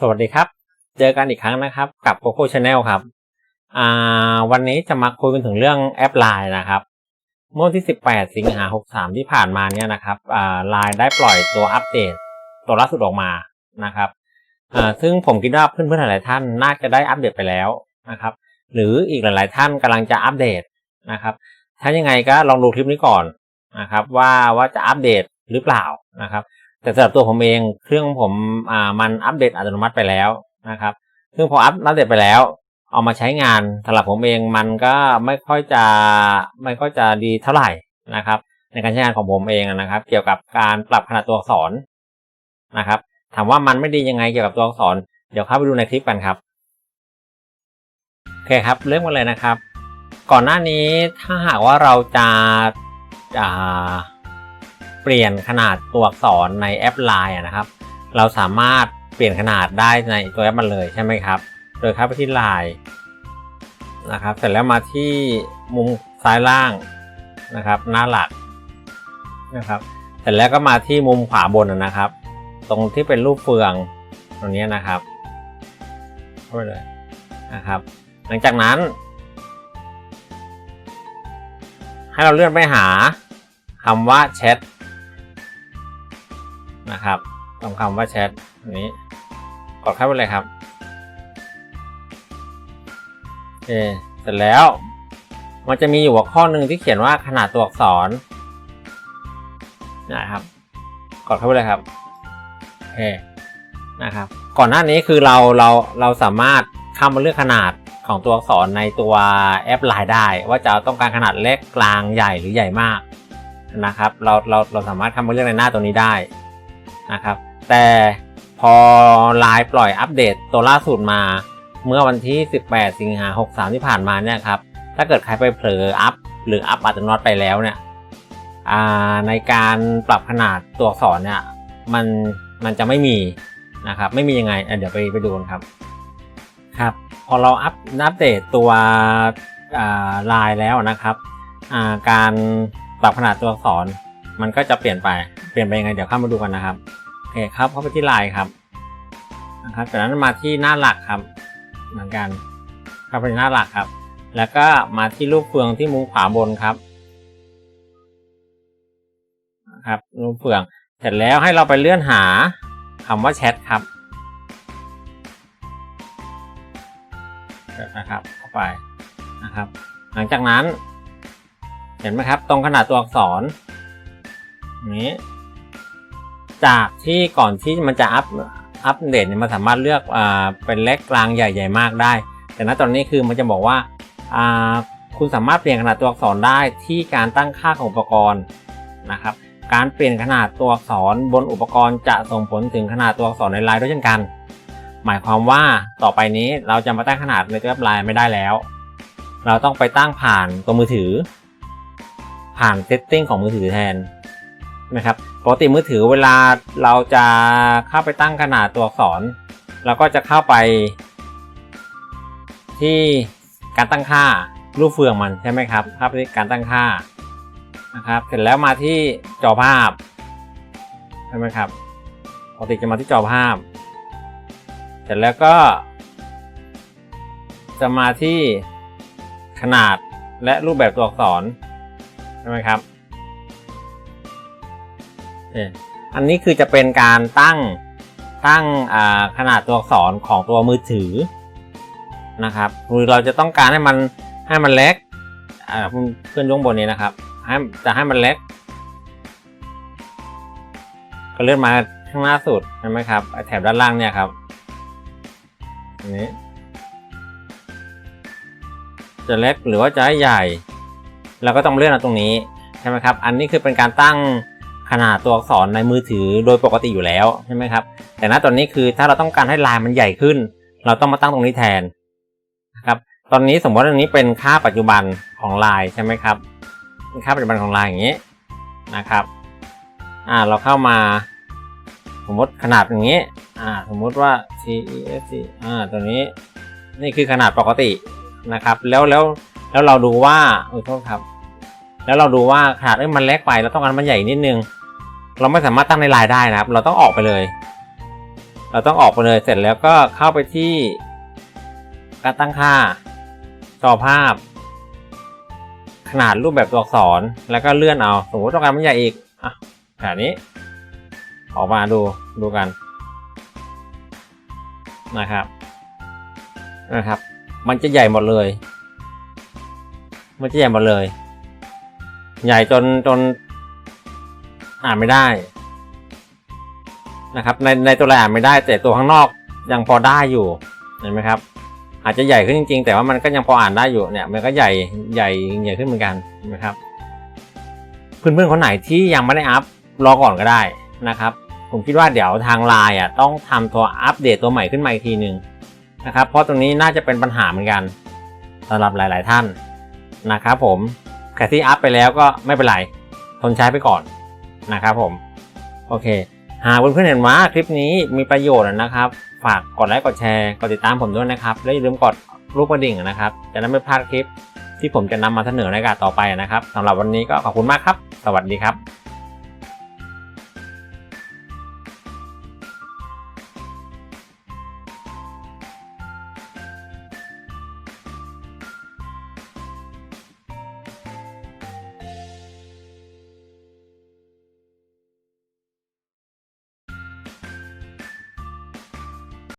สวัสดีครับ เจอกันอีกครั้งนะครับ กับ Coco Channel ครับอ่าวันนี้จะมาคุยกันถึงเรื่องแอป Line นะครับเมื่อที่ 18 สิงหา 63 ที่ผ่านมาเนี่ยนะครับอ่า Line ได้ปล่อยตัวอัปเดตตัวล่าสุดออกมานะครับอ่าซึ่งผมคิดว่าเพื่อนๆหลายท่านน่าจะได้อัปเดตไปแล้วนะครับ หรืออีกหลาย ๆ ท่านกำลังจะอัปเดตนะครับ ถ้ายังไงก็ลองดูคลิปนี้ก่อนนะครับ ว่าว่าจะอัปเดตหรือเปล่านะครับ แต่สำหรับตัวผมเองเครื่องผมอ่ามันอัปเดตอัตโนมัติไปแล้วนะครับ ซึ่งพออัปอัปเดตไปแล้ว เอามาใช้งานสำหรับผมเองมันก็ไม่ค่อยจะไม่ค่อยจะดีเท่าไหร่นะครับ ในการใช้งานของผมเองนะครับ เกี่ยวกับการปรับขนาดตัวอักษรนะครับ ถามว่ามันไม่ดียังไงเกี่ยวกับตัวอักษร เดี๋ยวเข้าไปดูในคลิปกันครับโอเคครับเริ่มกันเลยนะครับ ก่อนหน้านี้ถ้าหากว่าเราจะอ่าเปลี่ยนขนาดตัวอักษรในแอป Line นะครับ เราสามารถเปลี่ยนขนาดได้ในตัวแอปมันเลยใช่ไหมครับ โดยเข้าไปที่ Line นะครับ เสร็จแล้วมาที่มุมซ้ายล่างนะครับ หน้าหลักนะครับ เสร็จแล้วก็มาที่มุมขวาบนนะครับ ตรงที่เป็นรูปเฟืองตรงนี้นะครับเข้าไปเลยนะครับ หลังจากนั้น ให้เราเลื่อนไปหาคำว่าแชท นะครับตรงคำว่าแชทนี้กดเข้าไปเลยครับโอเคเสร็จแล้ว มันจะมีอยู่หัวข้อหนึ่งที่เขียนว่าขนาดตัวอักษรนะครับกดเข้าไปเลยครับโอเคนะครับ ก่อนหน้านี้คือเราเราเราสามารถเข้ามาเลือกขนาดของตัวอักษรในตัวแอป Line ได้ ว่าจะต้องการขนาดเล็กกลางใหญ่หรือใหญ่มากนะครับ เราเราเราสามารถเข้ามาเลือกในหน้าตัวนี้ได้ นะครับ แต่พอ Line ปล่อยอัปเดตตัวล่าสุดมา เมื่อวันที่ 18 สิงหา 63 ที่ผ่านมาเนี่ยครับ ถ้าเกิดใครไปเผลออัพหรืออัพอัตโนมัติไปแล้วเนี่ยในการปรับขนาดตัวอักษรเนี่ยมันมันจะไม่มีนะครับ ไม่มียังไงเดี๋ยวไปไปดูกันครับครับ พอเราอัพอัปเดตตัวลายแล้วนะครับการปรับขนาดตัวอักษรมันก็จะเปลี่ยนไปเปลี่ยนไปยังไงเดี๋ยวข้ามาดูกันนะครับ เคครับเข้าไปที่ลายครับนะครับจากนั้นมาที่หน้าหลักครับ เหมือนกันเข้าไปหน้าหลักครับ แล้วก็มาที่รูปเฟืองที่มุมขวาบนครับนะครับรูปเฟืองเสร็จแล้วให้เราไปเลื่อนหาคำว่าแชทครับนะครับเข้าไปนะครับ หลังจากนั้น เห็นไหมครับ ตรงขนาดตัวอักษรนี้ จากที่ก่อนที่มันจะอัพอัปเดตเนี่ยมันสามารถเลือกอ่าเป็นเล็กกลางใหญ่ใหญ่มากได้ แต่ณตอนนี้คือมันจะบอกว่าอ่าคุณสามารถเปลี่ยนขนาดตัวอักษรได้ที่การตั้งค่าของอุปกรณ์นะครับ การเปลี่ยนขนาดตัวอักษรบนอุปกรณ์จะส่งผลถึงขนาดตัวอักษรในไลน์ด้วยเช่นกัน หมายความว่าต่อไปนี้เราจะมาตั้งขนาดในตัวแอปไลน์ไม่ได้แล้ว เราต้องไปตั้งผ่านตัวมือถือ ผ่านเซตติ้งของมือถือแทน นะครับปกติมือถือเวลาเราจะเข้าไปตั้งขนาดตัวอักษรเราก็จะเข้าไป ที่การตั้งค่ารูปเฟืองมันใช่ไหมครับเข้าไปที่การตั้งค่านะครับเสร็จแล้วมาที่จอภาพใช่ไหมครับปกติจะมาที่จอภาพ เสร็จแล้วก็ จะมาที่ขนาดและรูปแบบตัวอักษรใช่ไหมครับ อันนี้คือจะเป็นการตั้งตั้งขนาดตัวอักษรของตัวมือถือนะครับคือเราจะต้องการให้มันให้มันเล็กเพื่อนยงบนนี้นะครับให้จะให้มันเล็ก ก็เลื่อนมาข้างหน้าสุดใช่ไหมครับแถบด้านล่างเนี่ยครับอันนี้จะเล็กหรือว่าจะให,ใหญ่ เราก็ต้องเลื่อนมาตรงนี้ใช่ไหมครับ อันนี้คือเป็นการตั้ง ขนาดตัวอักษรในมือถือโดยปกติอยู่แล้วใช่ไหมครับ แต่ณตอนนี้คือถ้าเราต้องการให้ลายมันใหญ่ขึ้น เราต้องมาตั้งตรงนี้แทนนะครับ ตอนนี้สมมติว่าตรงนี้เป็นค่าปัจจุบันของลายใช่ไหมครับค่าปัจจุบันของลายอย่างนี้นะครับ อ่าเราเข้ามา สมมติขนาดอย่างนี้ อ่า สมมติว่า T E S อ่าตัวนี้ นี่คือขนาดปกตินะครับ แล้วแล้วแล้วเราดูว่าโอ้โทษครับ แล้วเราดูว่าขนาดมันเล็กไปเราต้องการมันใหญ่นิดนึง เราไม่สามารถตั้งในไลน์ได้นะครับ เราต้องออกไปเลย เราต้องออกไปเลยเสร็จแล้วก็เข้าไปที่การตั้งค่าจอภาพ ขนาดรูปแบบตัวอักษรแล้วก็เลื่อนเอาสมมติต้องการมันใหญ่อีกอะแบบนี้ ออกมาดูดูกันนะครับนะครับ มันจะใหญ่หมดเลย มันจะใหญ่หมดเลย ใหญ่จนจน อ่านไม่ได้นะครับ ในในตัวรายอ่านไม่ได้ แต่ตัวข้างนอกยังพอได้อยู่เห็นไหมครับ อาจจะใหญ่ขึ้นจริงๆ แต่ว่ามันก็ยังพออ่านได้อยู่เนี่ย มันก็ใหญ่ใหญ่ใหญ่ขึ้นเหมือนกันเห็นไหมครับ เพื่อนๆคนไหนที่ยังไม่ได้อัพรอก่อนก็ได้นะครับ ผมคิดว่าเดี๋ยวทางไลน์อะต้องทำตัวอัปเดตตัวใหม่ขึ้นมาอีกทีหนึ่งนะครับ เพราะตรงนี้น่าจะเป็นปัญหาเหมือนกันสำหรับหลาย ๆ ท่านนะครับ ผมใครที่อัพไปแล้วก็ไม่เป็นไรทนใช้ไปก่อน นะครับผม โอเค หากเพื่อนๆเห็นว่าคลิปนี้มีประโยชน์นะครับ ฝากกดไลค์กดแชร์กดติดตามผมด้วยนะครับ และอย่าลืมกดรูปกระดิ่งนะครับ จะได้ไม่พลาดคลิปที่ผมจะนำมาเสนอในการต่อไปนะครับสำหรับวันนี้ก็ขอบคุณมากครับ สวัสดีครับ